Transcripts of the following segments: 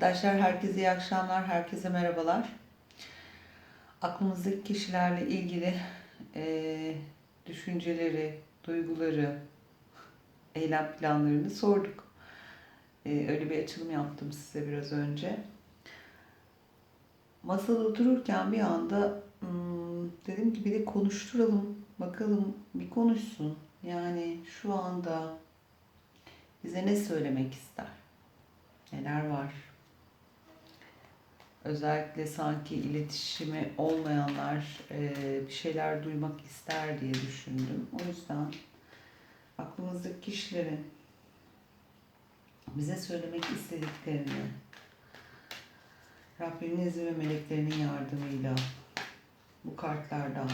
Arkadaşlar herkese iyi akşamlar, herkese merhabalar. Aklımızdaki kişilerle ilgili eee, düşünceleri, duyguları, eylem planlarını sorduk. Eee, öyle bir açılım yaptım size biraz önce. Masada otururken bir anda hmm, dedim ki bir de konuşturalım, bakalım bir konuşsun. Yani şu anda bize ne söylemek ister? Neler var? Özellikle sanki iletişimi olmayanlar e, bir şeyler duymak ister diye düşündüm. O yüzden aklımızdaki kişilerin bize söylemek istediklerini Rabbimin izni ve meleklerinin yardımıyla bu kartlardan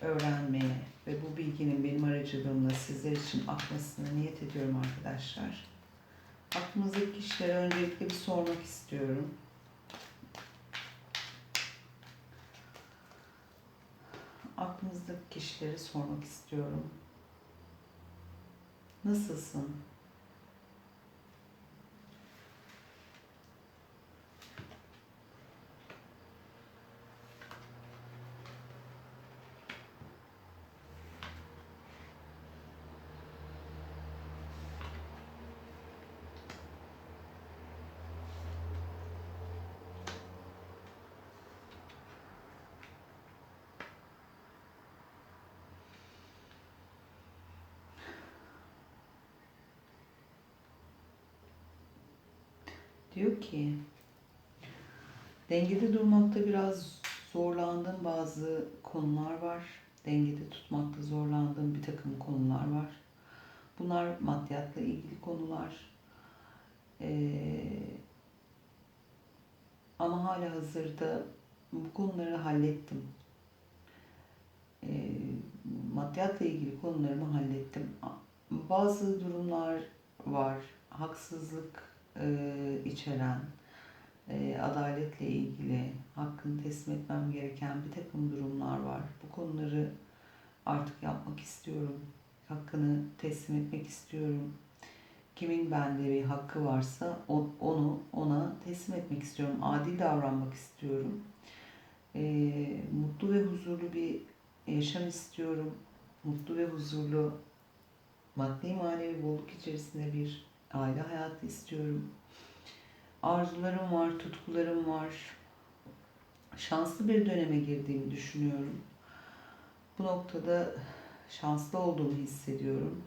öğrenmeye ve bu bilginin benim aracılığımla sizler için akmasını niyet ediyorum arkadaşlar. Aklınızdaki kişilere öncelikle bir sormak istiyorum. Aklınızdaki kişileri sormak istiyorum. Nasılsın? Diyor ki dengede durmakta biraz zorlandığım bazı konular var. Dengede tutmakta zorlandığım bir takım konular var. Bunlar maddiyatla ilgili konular. Ee, ama hala hazırda bu konuları hallettim. Ee, maddiyatla ilgili konularımı hallettim. Bazı durumlar var. Haksızlık e, içeren, e, adaletle ilgili hakkını teslim etmem gereken bir takım durumlar var. Bu konuları artık yapmak istiyorum. Hakkını teslim etmek istiyorum. Kimin bende bir hakkı varsa onu ona teslim etmek istiyorum. Adil davranmak istiyorum. E, mutlu ve huzurlu bir yaşam istiyorum. Mutlu ve huzurlu maddi manevi bolluk içerisinde bir aile hayatı istiyorum. Arzularım var, tutkularım var. Şanslı bir döneme girdiğimi düşünüyorum. Bu noktada şanslı olduğumu hissediyorum.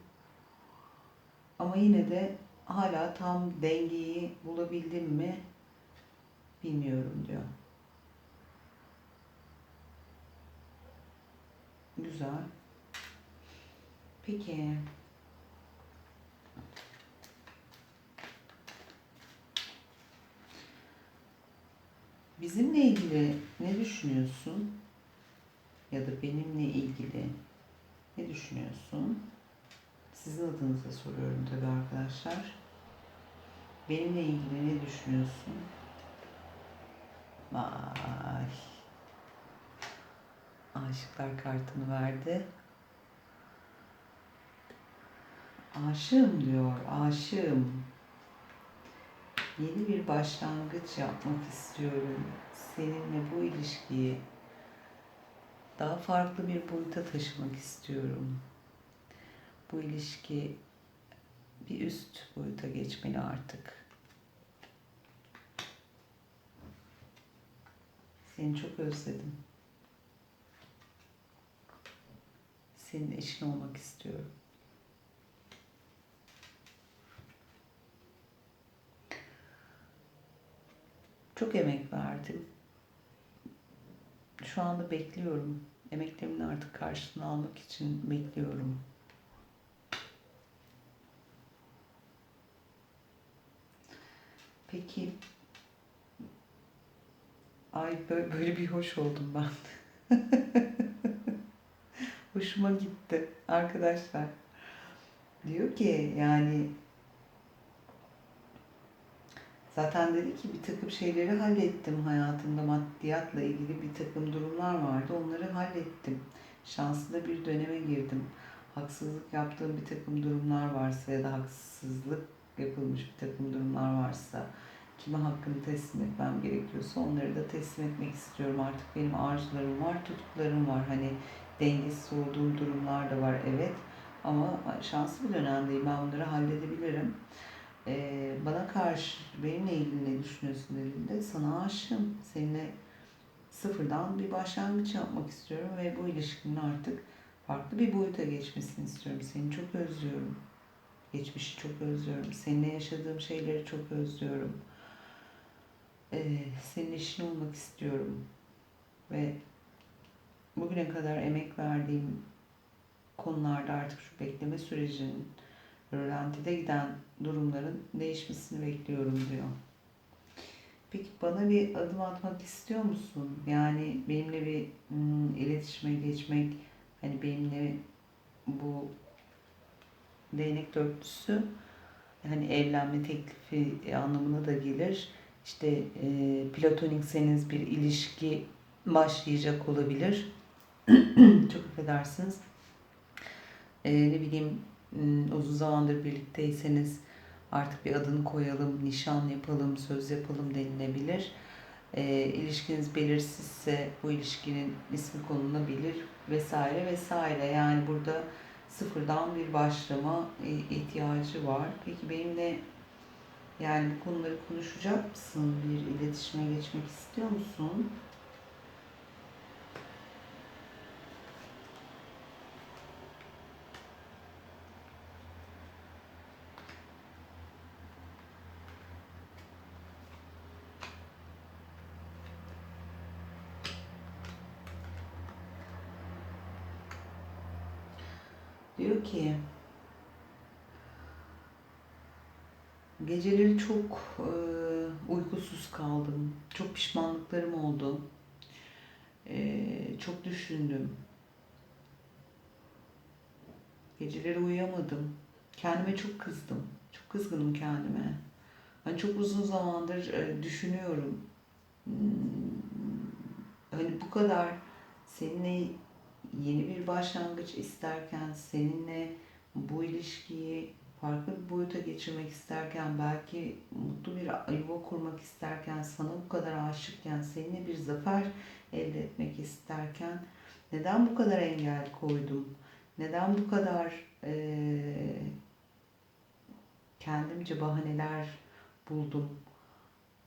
Ama yine de hala tam dengeyi bulabildim mi bilmiyorum diyor. Güzel. Peki. Bizimle ilgili ne düşünüyorsun? Ya da benimle ilgili ne düşünüyorsun? Sizin adınıza soruyorum tabii arkadaşlar. Benimle ilgili ne düşünüyorsun? Vay. Aşıklar kartını verdi. Aşığım diyor, aşığım. Yeni bir başlangıç yapmak istiyorum. Seninle bu ilişkiyi daha farklı bir boyuta taşımak istiyorum. Bu ilişki bir üst boyuta geçmeli artık. Seni çok özledim. Senin eşin olmak istiyorum. Çok emek verdim. Şu anda bekliyorum. Emeklerimin artık karşılığını almak için bekliyorum. Peki ay böyle, bir hoş oldum ben. Hoşuma gitti arkadaşlar. Diyor ki yani Zaten dedi ki bir takım şeyleri hallettim hayatımda maddiyatla ilgili bir takım durumlar vardı. Onları hallettim. Şanslı bir döneme girdim. Haksızlık yaptığım bir takım durumlar varsa ya da haksızlık yapılmış bir takım durumlar varsa kime hakkını teslim etmem gerekiyorsa onları da teslim etmek istiyorum. Artık benim arzularım var, tutkularım var. Hani dengesiz olduğum durumlar da var evet. Ama şanslı bir dönemdeyim. Ben bunları halledebilirim. Ee, bana karşı benimle ilgili ne düşünüyorsun dediğinde sana aşığım. Seninle sıfırdan bir başlangıç yapmak istiyorum ve bu ilişkinin artık farklı bir boyuta geçmesini istiyorum. Seni çok özlüyorum. Geçmişi çok özlüyorum. Seninle yaşadığım şeyleri çok özlüyorum. Ee, senin eşin olmak istiyorum. Ve bugüne kadar emek verdiğim konularda artık şu bekleme sürecinin rölantide giden durumların değişmesini bekliyorum diyor. Peki bana bir adım atmak istiyor musun? Yani benimle bir hmm, iletişime geçmek, hani benimle bu değnek dörtlüsü hani evlenme teklifi anlamına da gelir. İşte e, platonikseniz bir ilişki başlayacak olabilir. Çok affedersiniz. E, ne bileyim hmm, uzun zamandır birlikteyseniz artık bir adını koyalım, nişan yapalım, söz yapalım denilebilir. E, ilişkiniz belirsizse bu ilişkinin ismi konulabilir vesaire vesaire. Yani burada sıfırdan bir başlama ihtiyacı var. Peki benimle yani bu konuları konuşacak mısın? Bir iletişime geçmek istiyor musun? Diyor ki geceleri çok e, uykusuz kaldım. Çok pişmanlıklarım oldu. E, çok düşündüm. Geceleri uyuyamadım. Kendime çok kızdım. Çok kızgınım kendime. Hani çok uzun zamandır e, düşünüyorum. Hmm, Hani bu kadar seninle yeni bir başlangıç isterken, seninle bu ilişkiyi farklı bir boyuta geçirmek isterken, belki mutlu bir yuva kurmak isterken, sana bu kadar aşıkken, seninle bir zafer elde etmek isterken neden bu kadar engel koydum? Neden bu kadar eee, kendimce bahaneler buldum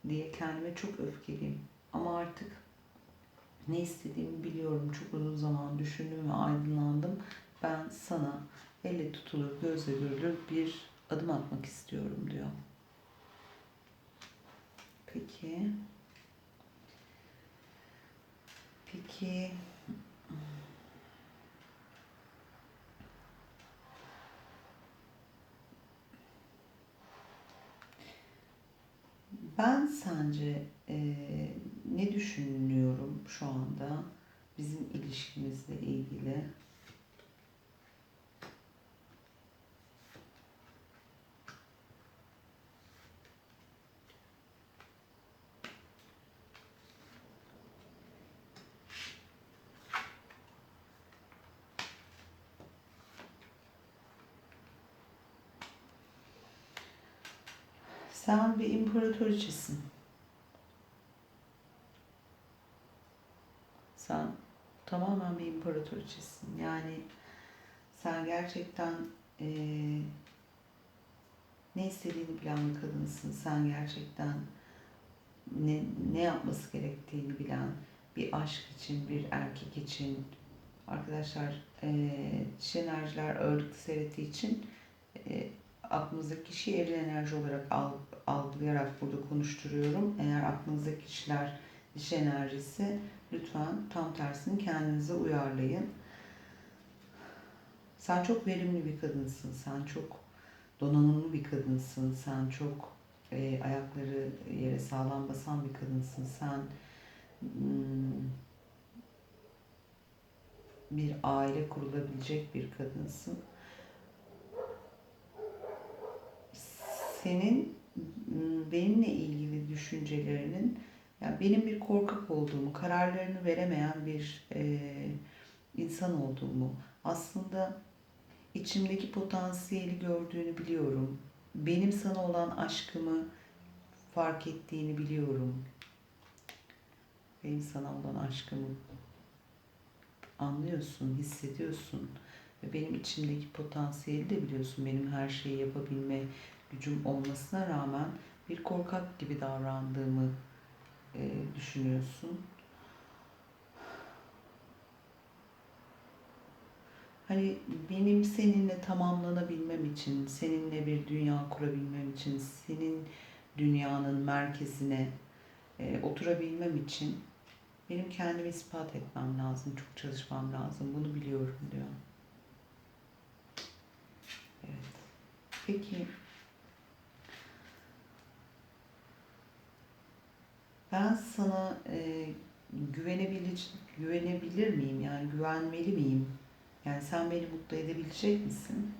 diye kendime çok öfkeliyim. Ama artık ne istediğimi biliyorum. Çok uzun zaman düşündüm ve aydınlandım. Ben sana elle tutulur, gözle görülür bir adım atmak istiyorum diyor. Peki. Peki. Ben sence eee, ne düşünüyorum şu anda bizim ilişkimizle ilgili? Sen bir imparatoriçesin. Sen tamamen bir imparatoriçesin. Yani sen gerçekten eee, ne istediğini bilen bir kadınsın. Sen gerçekten ne, ne yapması gerektiğini bilen bir aşk için, bir erkek için. Arkadaşlar eee dişi enerjiler ağırlıklı seyrettiği için eee aklınızdaki kişiyi eril enerji olarak al- algılayarak burada konuşturuyorum. Eğer aklınızdaki kişiler dişi enerjisi lütfen tam tersini kendinize uyarlayın. Sen çok verimli bir kadınsın. Sen çok donanımlı bir kadınsın. Sen çok e, ayakları yere sağlam basan bir kadınsın. Sen hmm, bir aile kurulabilecek bir kadınsın. Senin benimle ilgili düşüncelerinin yani benim bir korkak olduğumu, kararlarını veremeyen bir e, insan olduğumu, aslında içimdeki potansiyeli gördüğünü biliyorum. Benim sana olan aşkımı fark ettiğini biliyorum. Benim sana olan aşkımı anlıyorsun, hissediyorsun. Ve benim içimdeki potansiyeli de biliyorsun. Benim her şeyi yapabilme gücüm olmasına rağmen bir korkak gibi davrandığımı e, düşünüyorsun. Hani benim seninle tamamlanabilmem için, seninle bir dünya kurabilmem için, senin dünyanın merkezine e, oturabilmem için benim kendimi ispat etmem lazım, çok çalışmam lazım. Bunu biliyorum diyor. Evet. Peki ben sana e, güvenebilir güvenebilir miyim? Yani güvenmeli miyim? Yani sen beni mutlu edebilecek misin?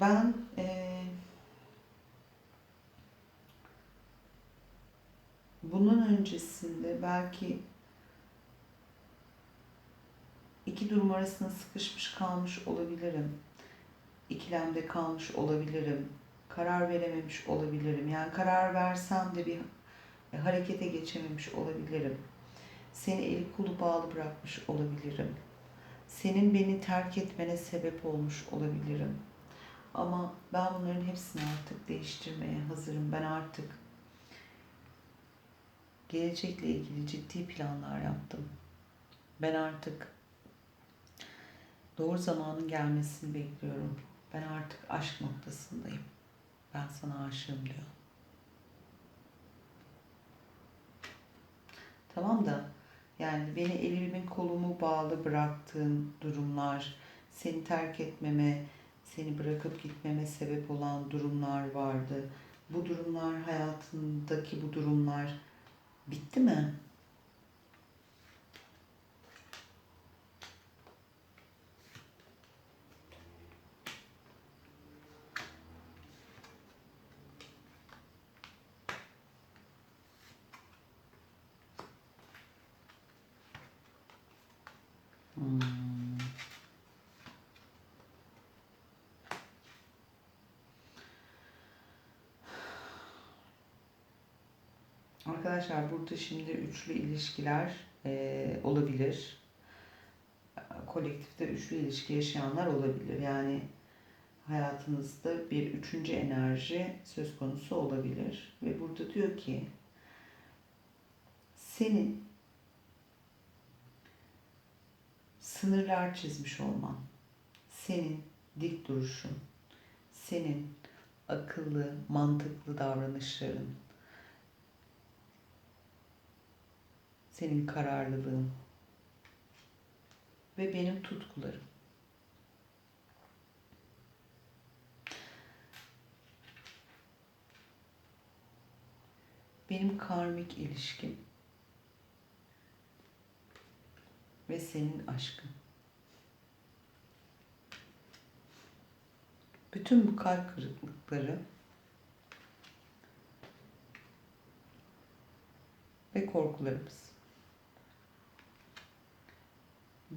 Ben eee bunun öncesinde belki iki durum arasında sıkışmış kalmış olabilirim. İkilemde kalmış olabilirim. Karar verememiş olabilirim. Yani karar versem de bir harekete geçememiş olabilirim. Seni eli kolu bağlı bırakmış olabilirim. Senin beni terk etmene sebep olmuş olabilirim. Ama ben bunların hepsini artık değiştirmeye hazırım. Ben artık gelecekle ilgili ciddi planlar yaptım. Ben artık doğru zamanın gelmesini bekliyorum. Ben artık aşk noktasındayım. Ben sana aşığım diyor. Tamam da yani beni elimin kolumu bağlı bıraktığın durumlar, seni terk etmeme, seni bırakıp gitmeme sebep olan durumlar vardı. Bu durumlar hayatındaki bu durumlar bitti mi? Arkadaşlar burada şimdi üçlü ilişkiler e, olabilir. Kolektifte üçlü ilişki yaşayanlar olabilir. Yani hayatınızda bir üçüncü enerji söz konusu olabilir. Ve burada diyor ki senin sınırlar çizmiş olman, senin dik duruşun, senin akıllı, mantıklı davranışların, senin kararlılığın ve benim tutkularım. Benim karmik ilişkim ve senin aşkın. Bütün bu kalp kırıklıkları ve korkularımız.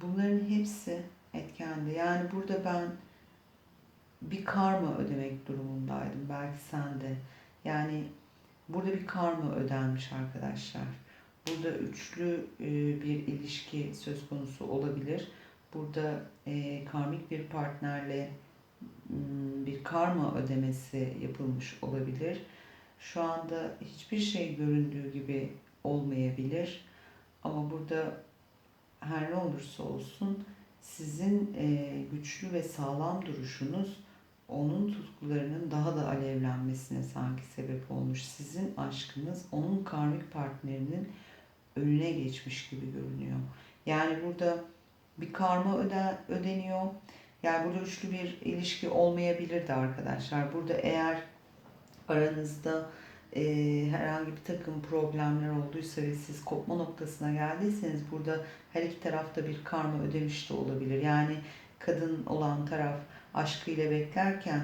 Bunların hepsi etkende. Yani burada ben bir karma ödemek durumundaydım. Belki sen de. Yani burada bir karma ödenmiş arkadaşlar. Burada üçlü e, bir ilişki söz konusu olabilir. Burada e, karmik bir partnerle bir karma ödemesi yapılmış olabilir. Şu anda hiçbir şey göründüğü gibi olmayabilir. Ama burada her ne olursa olsun sizin e, güçlü ve sağlam duruşunuz onun tutkularının daha da alevlenmesine sanki sebep olmuş. Sizin aşkınız onun karmik partnerinin önüne geçmiş gibi görünüyor. Yani burada bir karma öde, ödeniyor. Yani burada üçlü bir ilişki olmayabilirdi arkadaşlar. Burada eğer aranızda e, herhangi bir takım problemler olduysa ve siz kopma noktasına geldiyseniz burada her iki tarafta bir karma ödemiş de olabilir. Yani kadın olan taraf aşkıyla beklerken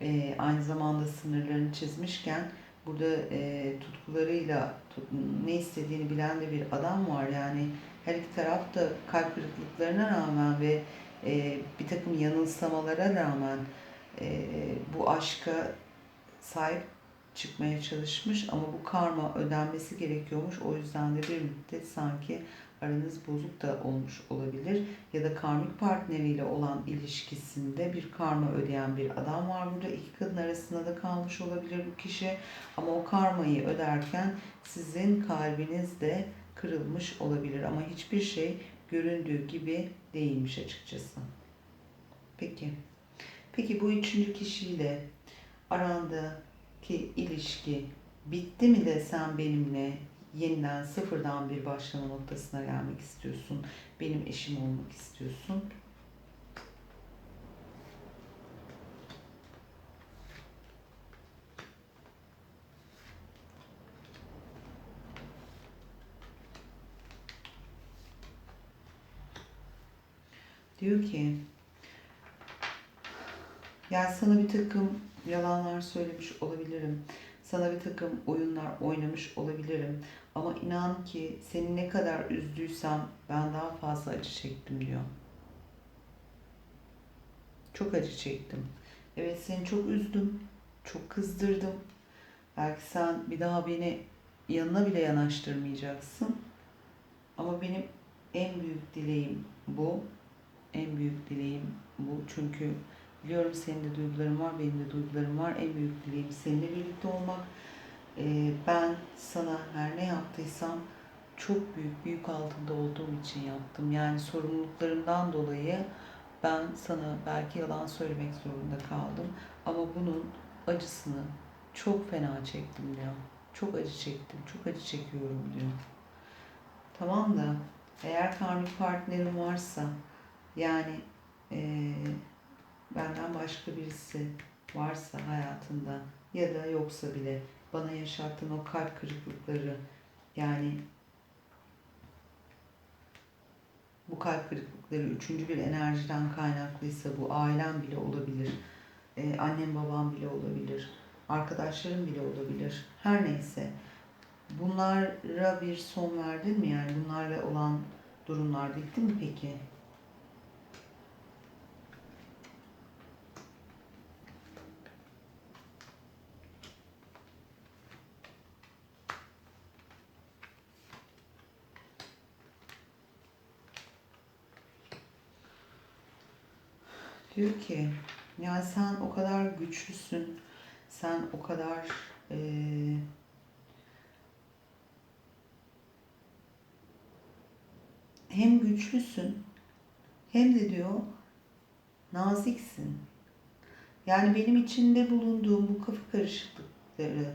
e, aynı zamanda sınırlarını çizmişken burada e, tutkularıyla tut, ne istediğini bilen de bir adam var. Yani her iki taraf da kalp kırıklıklarına rağmen ve e, bir takım yanılsamalara rağmen e, bu aşka sahip çıkmaya çalışmış ama bu karma ödenmesi gerekiyormuş. O yüzden de bir müddet sanki aranız bozuk da olmuş olabilir. Ya da karmik partneriyle olan ilişkisinde bir karma ödeyen bir adam var burada. İki kadın arasında da kalmış olabilir bu kişi. Ama o karmayı öderken sizin kalbiniz de kırılmış olabilir. Ama hiçbir şey göründüğü gibi değilmiş açıkçası. Peki. Peki bu üçüncü kişiyle arandaki ilişki bitti mi de sen benimle yeniden sıfırdan bir başlama noktasına gelmek istiyorsun. Benim eşim olmak istiyorsun. Diyor ki yani sana bir takım yalanlar söylemiş olabilirim. Sana bir takım oyunlar oynamış olabilirim. Ama inan ki seni ne kadar üzdüysem ben daha fazla acı çektim diyor. Çok acı çektim. Evet seni çok üzdüm. Çok kızdırdım. Belki sen bir daha beni yanına bile yanaştırmayacaksın. Ama benim en büyük dileğim bu. En büyük dileğim bu. Çünkü biliyorum senin de duyguların var, benim de duygularım var. En büyük dileğim seninle birlikte olmak. Ee, ben sana her ne yaptıysam çok büyük, büyük altında olduğum için yaptım. Yani sorumluluklarımdan dolayı ben sana belki yalan söylemek zorunda kaldım. Ama bunun acısını çok fena çektim diyor. Çok acı çektim, çok acı çekiyorum diyor. Tamam da eğer karmik partnerin varsa yani e, benden başka birisi varsa hayatında ya da yoksa bile bana yaşattığın o kalp kırıklıkları yani bu kalp kırıklıkları üçüncü bir enerjiden kaynaklıysa bu ailem bile olabilir. Ee, annem babam bile olabilir. Arkadaşlarım bile olabilir. Her neyse. Bunlara bir son verdin mi? Yani bunlarla olan durumlar bitti mi peki? Diyor ki yani sen o kadar güçlüsün. Sen o kadar eee hem güçlüsün hem de diyor naziksin. Yani benim içinde bulunduğum bu kafa karışıklıkları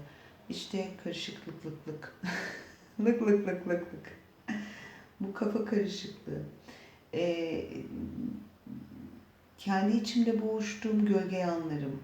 işte karışıklıklıklık lık lık lık lık lık bu kafa karışıklığı ee, kendi içimde boğuştuğum gölge yanlarım,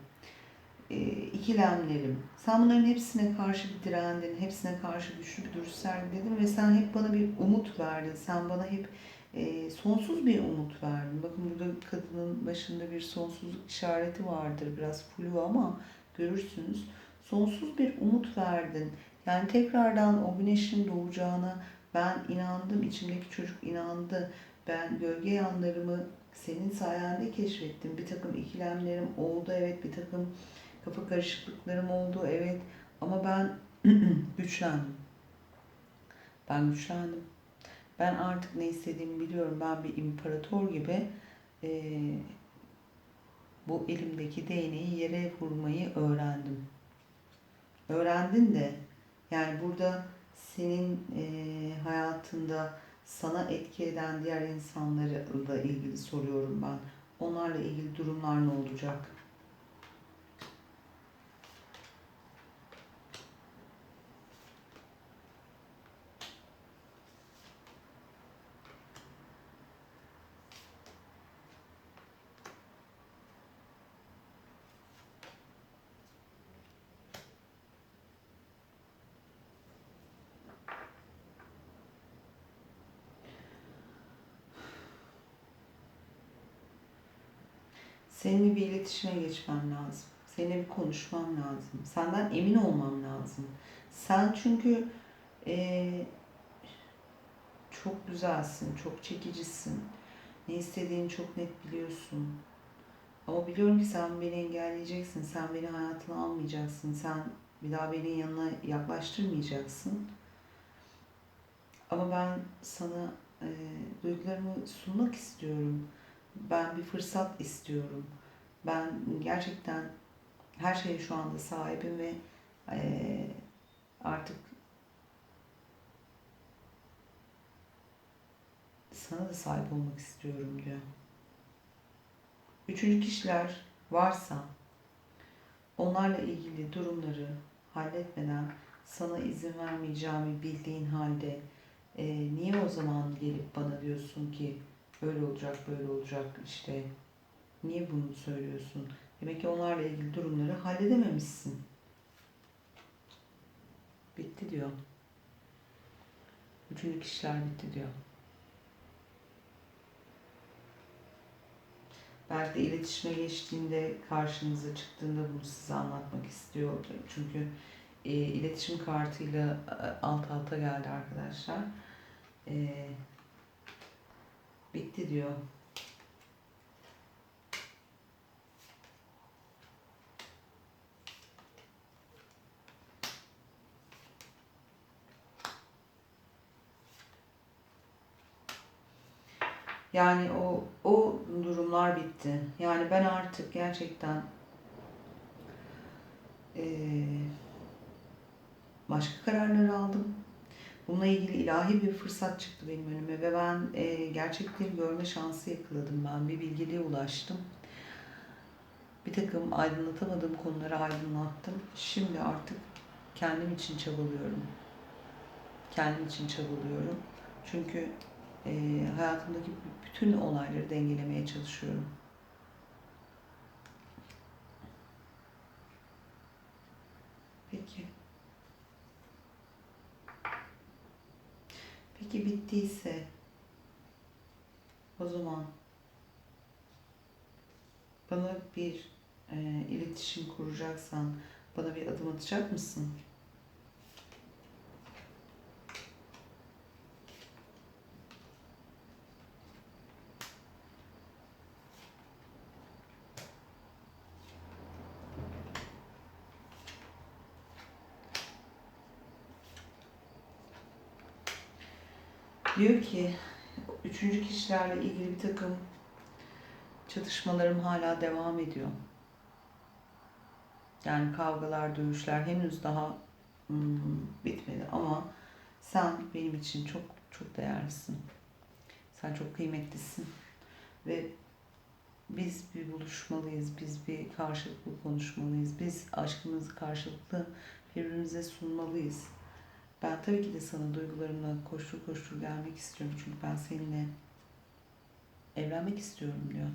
e, ikilemlerim. Sen bunların hepsine karşı bir direndin, hepsine karşı güçlü bir duruş sergiledin ve sen hep bana bir umut verdin. Sen bana hep e, sonsuz bir umut verdin. Bakın burada kadının başında bir sonsuzluk işareti vardır. Biraz flu ama görürsünüz. Sonsuz bir umut verdin. Yani tekrardan o güneşin doğacağına ben inandım. içimdeki çocuk inandı. Ben gölge yanlarımı senin sayende keşfettim. Bir takım ikilemlerim oldu evet, bir takım kafa karışıklıklarım oldu evet. Ama ben güçlendim. Ben güçlendim. Ben artık ne istediğimi biliyorum. Ben bir imparator gibi e, bu elimdeki değneği yere vurmayı öğrendim. Öğrendin de yani burada senin e, hayatında sana etki eden diğer insanlarla ilgili soruyorum ben. Onlarla ilgili durumlar ne olacak? Seninle bir iletişime geçmem lazım. Seninle bir konuşmam lazım. Senden emin olmam lazım. Sen çünkü eee, çok güzelsin, çok çekicisin. Ne istediğini çok net biliyorsun. Ama biliyorum ki sen beni engelleyeceksin. Sen beni hayatına almayacaksın. Sen bir daha beni yanına yaklaştırmayacaksın. Ama ben sana e, duygularımı sunmak istiyorum. Ben bir fırsat istiyorum. Ben gerçekten her şeye şu anda sahibim ve e, artık sana da sahip olmak istiyorum diyor. Üçüncü kişiler varsa onlarla ilgili durumları halletmeden sana izin vermeyeceğimi bildiğin halde e, niye o zaman gelip bana diyorsun ki böyle olacak böyle olacak işte niye bunu söylüyorsun? Demek ki onlarla ilgili durumları halledememişsin. Bitti diyor. Üçüncü kişiler bitti diyor. Belki de iletişime geçtiğinde karşınıza çıktığında bunu size anlatmak istiyor. Çünkü e, iletişim kartıyla e, alt alta geldi arkadaşlar. E, bitti diyor. Yani o o durumlar bitti. Yani ben artık gerçekten eee, başka kararlar aldım. Bununla ilgili ilahi bir fırsat çıktı benim önüme ve ben eee, gerçekleri görme şansı yakaladım. Ben bir bilgeliğe ulaştım. Bir takım aydınlatamadığım konuları aydınlattım. Şimdi artık kendim için çabalıyorum. Kendim için çabalıyorum. Çünkü eee, hayatımdaki bütün olayları dengelemeye çalışıyorum. Peki. Peki bittiyse o zaman bana bir e, iletişim kuracaksan bana bir adım atacak mısın? Diyor ki üçüncü kişilerle ilgili bir takım çatışmalarım hala devam ediyor. Yani kavgalar, dövüşler henüz daha hmm, bitmedi ama sen benim için çok çok değerlisin. Sen çok kıymetlisin ve biz bir buluşmalıyız, biz bir karşılıklı konuşmalıyız, biz aşkımızı karşılıklı birbirimize sunmalıyız. Ben tabii ki de sana duygularımla koştur koştur gelmek istiyorum çünkü ben seninle evlenmek istiyorum diyor.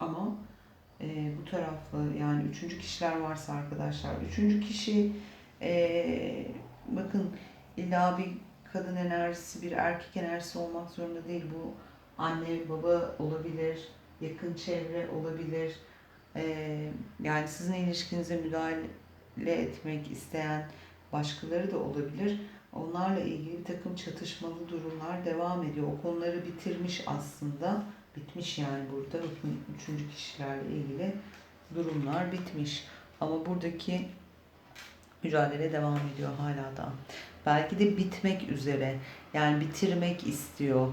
Ama e, bu taraflı yani üçüncü kişiler varsa arkadaşlar, üçüncü kişi e, bakın illa bir kadın enerjisi, bir erkek enerjisi olmak zorunda değil. Bu anne, baba olabilir, yakın çevre olabilir. E, yani sizin ilişkinize müdahale etmek isteyen başkaları da olabilir. Onlarla ilgili bir takım çatışmalı durumlar devam ediyor. O konuları bitirmiş aslında. Bitmiş yani burada. Üçüncü kişilerle ilgili durumlar bitmiş. Ama buradaki mücadele devam ediyor hala da. Belki de bitmek üzere. Yani bitirmek istiyor.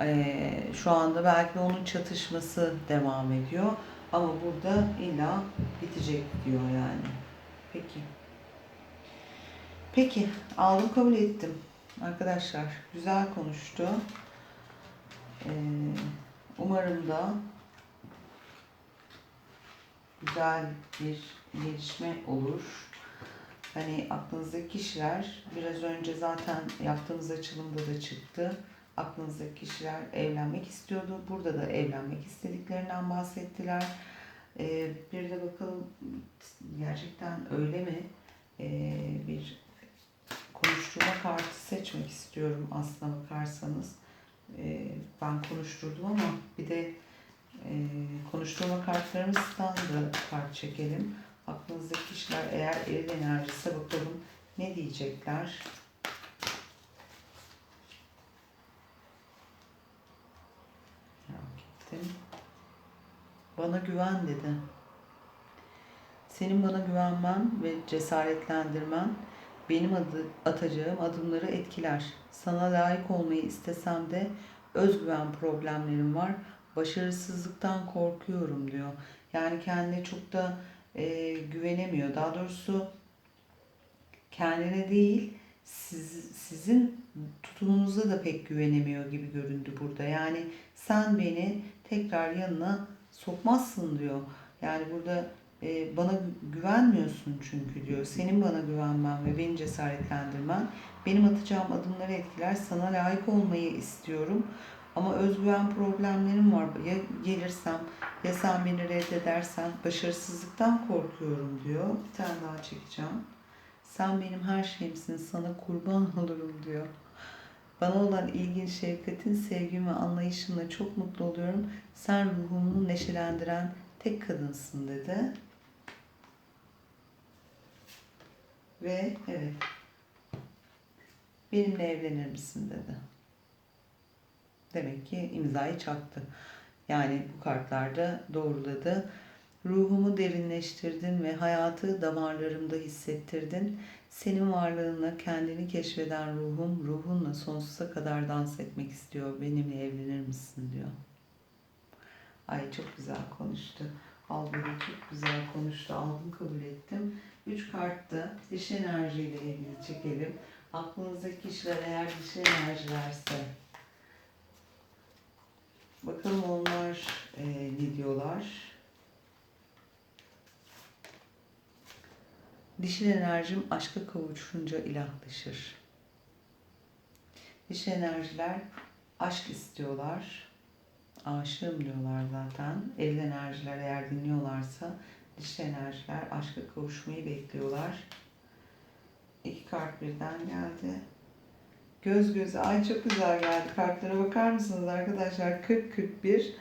Ee, şu anda belki onun çatışması devam ediyor. Ama burada illa bitecek diyor yani. Peki. Peki. Aldım kabul ettim. Arkadaşlar güzel konuştu. Ee, umarım da güzel bir gelişme olur. Hani aklınızdaki kişiler biraz önce zaten yaptığımız açılımda da çıktı. Aklınızdaki kişiler evlenmek istiyordu. Burada da evlenmek istediklerinden bahsettiler. Ee, bir de bakalım gerçekten öyle mi? Ee, bir konuşturma kartı seçmek istiyorum aslına bakarsanız. e, ben konuşturdum ama bir de e, konuşturma kartlarımızdan da kart çekelim. Aklınızdaki kişiler eğer eril enerjisi bakalım ne diyecekler? Merak ettim. Bana güven dedi. Senin bana güvenmen ve cesaretlendirmen benim adı, atacağım adımları etkiler. Sana layık olmayı istesem de özgüven problemlerim var. Başarısızlıktan korkuyorum diyor. Yani kendine çok da e, güvenemiyor. Daha doğrusu kendine değil siz, sizin tutumunuza da pek güvenemiyor gibi göründü burada. Yani sen beni tekrar yanına sokmazsın diyor. Yani burada e, bana gü- güvenmiyorsun çünkü diyor. Senin bana güvenmen ve beni cesaretlendirmen benim atacağım adımları etkiler. Sana layık olmayı istiyorum. Ama özgüven problemlerim var. Ya gelirsem ya sen beni reddedersen başarısızlıktan korkuyorum diyor. Bir tane daha çekeceğim. Sen benim her şeyimsin, sana kurban olurum diyor. Bana olan ilgin, şefkatin, sevgin ve anlayışınla çok mutlu oluyorum. Sen ruhumu neşelendiren tek kadınsın dedi. Ve evet, benimle evlenir misin dedi. Demek ki imzayı çaktı. Yani bu kartlarda doğruladı. Ruhumu derinleştirdin ve hayatı damarlarımda hissettirdin. Senin varlığınla kendini keşfeden ruhum, ruhunla sonsuza kadar dans etmek istiyor. Benimle evlenir misin diyor. Ay çok güzel konuştu. Algıda çok güzel konuştu. Aldım kabul ettim. Üç kartta dişi enerjiyle ilgili çekelim. Aklınızdaki kişiler eğer dişi enerjilerse bakalım onlar e, ne diyorlar. Dişil enerjim aşka kavuşunca ilahlaşır. Dişil enerjiler aşk istiyorlar. Aşığım diyorlar zaten. Eril enerjiler eğer dinliyorlarsa dişil enerjiler aşka kavuşmayı bekliyorlar. İki kart birden geldi. Göz göze. Ay çok güzel geldi. Kartlara bakar mısınız arkadaşlar? 40-41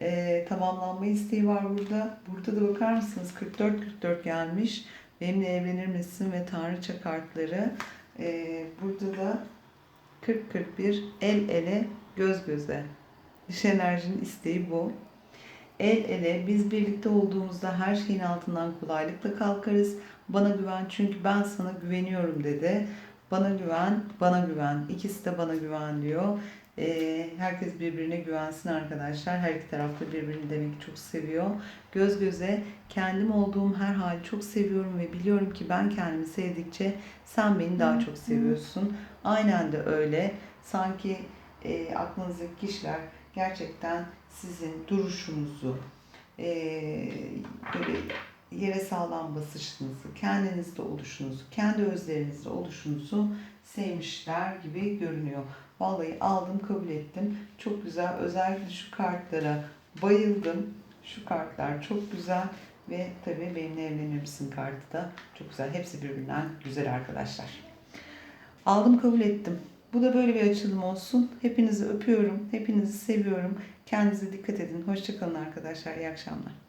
ee, tamamlanma isteği var burada. Burada da bakar mısınız? 44-44 gelmiş. Benimle evlenir misin ve Tanrıça kartları. Ee, burada da 40-41 el ele göz göze. Dış enerjinin isteği bu. El ele biz birlikte olduğumuzda her şeyin altından kolaylıkla kalkarız. Bana güven çünkü ben sana güveniyorum dedi. Bana güven, bana güven. İkisi de bana güven diyor. Ee, herkes birbirine güvensin arkadaşlar. Her iki tarafta birbirini demek ki çok seviyor. Göz göze kendim olduğum her hali çok seviyorum ve biliyorum ki ben kendimi sevdikçe sen beni daha çok seviyorsun. Aynen de öyle. Sanki e, aklınızdaki kişiler gerçekten sizin duruşunuzu, e, böyle yere sağlam basışınızı, kendinizde oluşunuzu, kendi özlerinizde oluşunuzu sevmişler gibi görünüyor. Vallahi aldım kabul ettim. Çok güzel. Özellikle şu kartlara bayıldım. Şu kartlar çok güzel. Ve tabii benimle evlenir misin kartı da çok güzel. Hepsi birbirinden güzel arkadaşlar. Aldım kabul ettim. Bu da böyle bir açılım olsun. Hepinizi öpüyorum. Hepinizi seviyorum. Kendinize dikkat edin. Hoşçakalın arkadaşlar. İyi akşamlar.